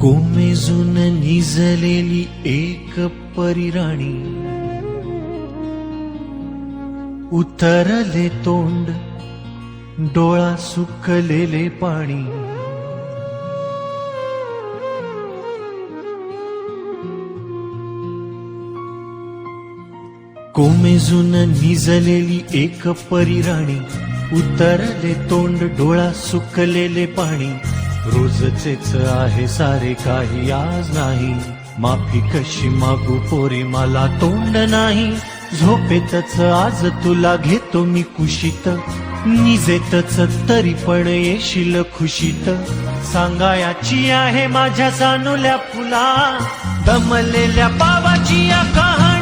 कोमेजून निजलेली एक परिराणी उतरले तोंड डोळा सुकलेले पाणी. कोमेजून निजलेली एक परिराणी उतरले तोंड डोळा सुकलेले पाणी. रोजचेच आहे सारे काही आज नाही. माफी कशी मागू पोरी मला तोंड नाही. झोपेतच आज तुला घेतो मी कुशीत. निजेतच तरी पण येशील खुशीत. सांगायाची आहे माझ्या जानुल्या फुला. दमलेल्या पावाची या कहाणी.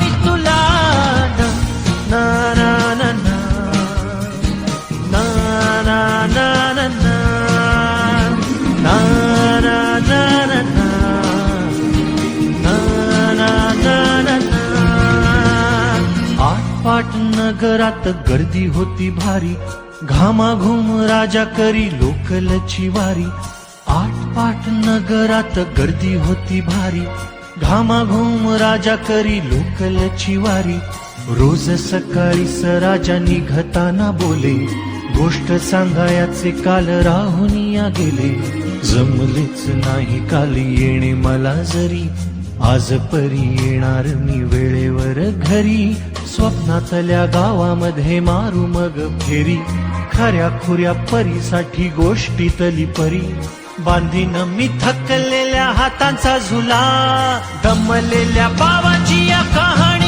नगरात गर्दी होती भारी. घामाघूम राजा करी लोकलची वारी. आटपाट नगरात गर्दी होती भारी. घामाघूम राजा करी लोकलची वारी. रोज सकाळी स निघताना बोले. गोष्ट सांगायाचे काल राहुनिया गेले. जमलेच नाही काल येणे मला जरी. आज परी येणार मी वेळेवर घरी. स्वप्नातल्या गावामध्ये मारू मग फेरी. खऱ्या खुऱ्या परीसाठी गोष्टीतली परी. बांधीन मी थकलेल्या हातांचा झुला. दमलेल्या बाबाची या कहाणी.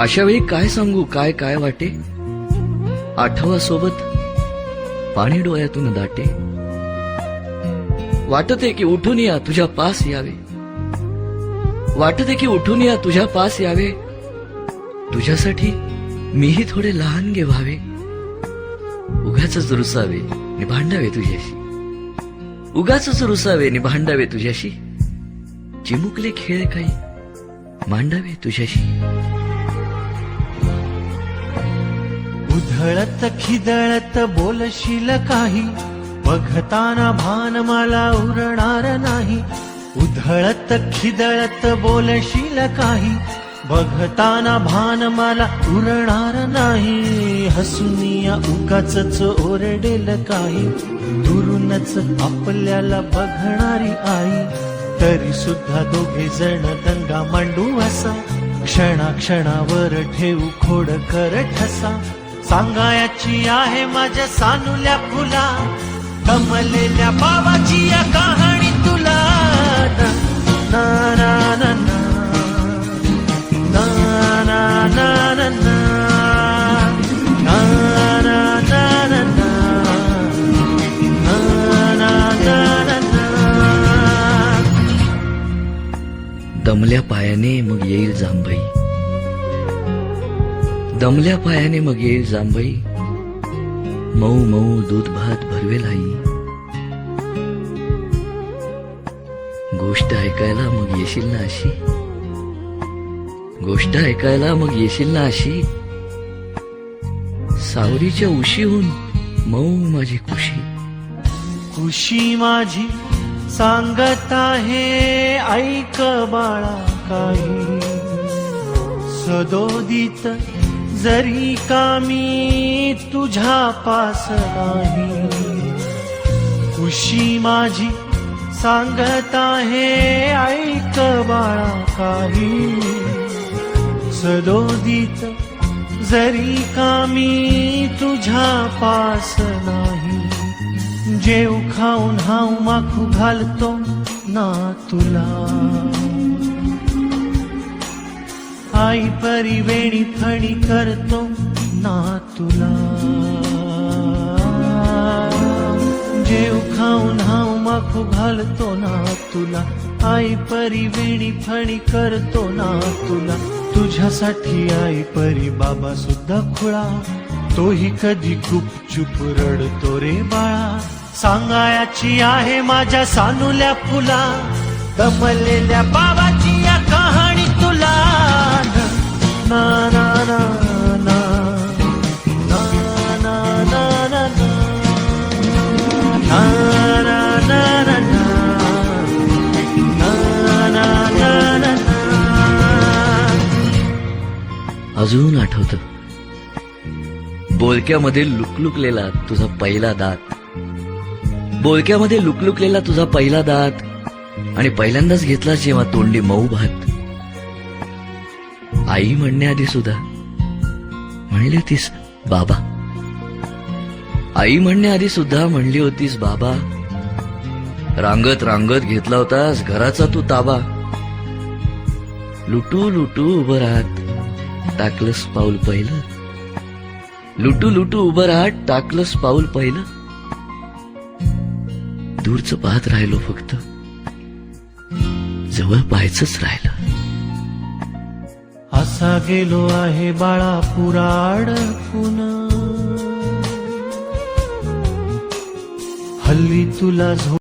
अशा वेळी काय सांगू काय काय वाटे? आठवा सोबत पाणी डोळ्यातून दाटे. वाटते की उठून या तुझ्या पास यावे. वाटते की उठून या तुझ्या पास यावे. तुझ्यासाठी मीही थोडे लहान गे व्हावे उगाच रुसावे नि भांडावे तुझ्याशी. उगाच रुसावे नि भांडावे तुझ्याशी. चिमुकले खेळ काही मांडावे तुझ्याशी. उधळत खिदळत बोलशील काही. बघताना भान मला उरणार नाही. उधळत खिदळत बोलशील काही. बघताना भान मला उरणार नाही. हसूनिया उगाच ओरडेल काही. दुरूनच आपल्याला बघणारी आई. तरी सुद्धा दोघे जण दंगा मांडू असा. क्षणाक्षणावर ठेवू खोड कर ठसा. सांगायची आहे माझ्या सानुल्या फुला कमलेल्या बाबाची या कहाणी तुला ना ना ना ना ना ना ना ना ना दमल्या पायाने मग येईल जांभई दमल्या पायाने मग येईल जांभई मऊ मऊ दूध भात भरवेल आई गोष्ट ऐकायला मग येशील ना अशी? गोष्ट ऐकायला मग येशील ना अशी? सावरीच्या उशीहून मऊ माझी खुशी. खुशी माझी सांगत आहे ऐक बाळा काही. सदोदित जरी का मी तुझ्या पास नाही. खुशी माझी सांगत आहे ऐक बाळा काही. सदोदित जरी का मी तुझ्या पास नाही. जेव खाऊन हाऊ माखू घालतो ना तुला. आई परिवेणी फणी करतो ना तुला जेव खाऊन हाव माखू घालतो ना तुला आई परिवेणी फणी करतो ना तुला तुझ्यासाठी आई परी बाबा सुद्धा खुळा. तोही कधी गुपचूप रडतो रे बाळा. सांगायाची आहे माझ्या सानुल्या फुला. दमलेल्या बाबाची अजून आठवत बोलक्यामध्ये लुकलुकलेला तुझा पहिला दात बोलक्यामध्ये लुकलुकलेला तुझा पहिला दात आणि पहिल्यांदाच घेतला जेव्हा तोंडी मऊ भात आई म्हणण्याआधी सुद्धा. म्हणली होतीस बाबा. आई म्हणण्याआधी सुद्धा म्हणली होतीस बाबा. रांगत रांगत घेतला होतास घराचा तू ताबा. लुटू लुटू उभं राहत टाकलंस पाऊल पहिलं. लुटू लुटू उभं राहत टाकलंस पाऊल पहिलं. दूरच पाहत राहिलो फक्त. जवळ पाहायचंच राहिलं. असा गेलो आहे बाळा पुराड पुन्हा हल्ली तुला झोप